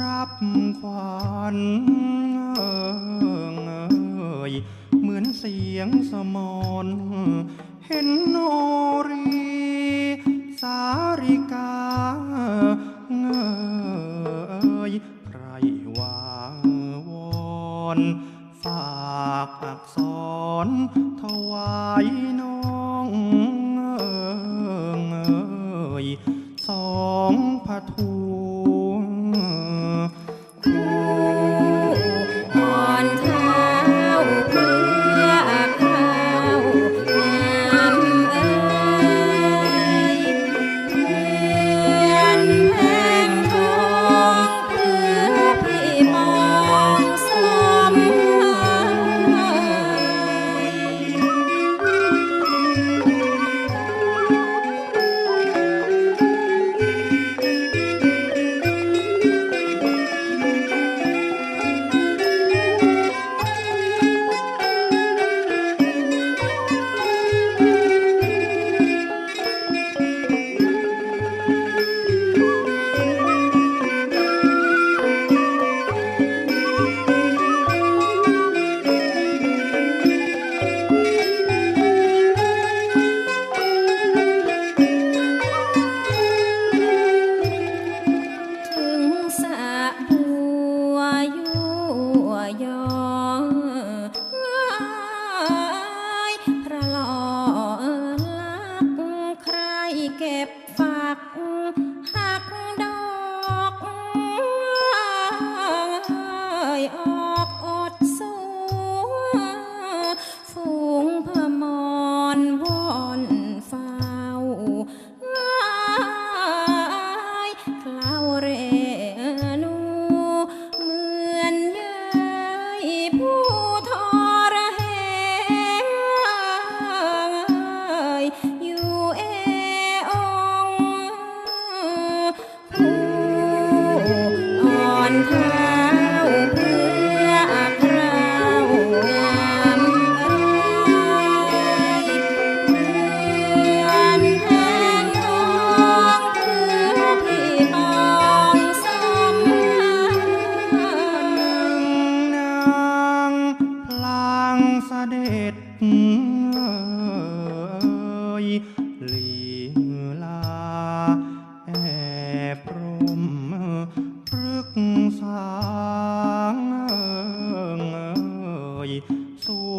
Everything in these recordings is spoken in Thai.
รับควันเงยเหมือนเสียงสมอนเห็นโนรี สาริกาเอ่ยใครวางวอนฝากอักษรถวายน้องเอ่ยสองพระทู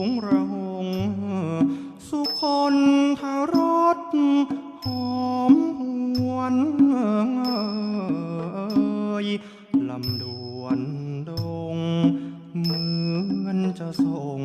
งระหง สุคนทารสหอมหวนเอยลำดวนดง เหมือนจะส่ง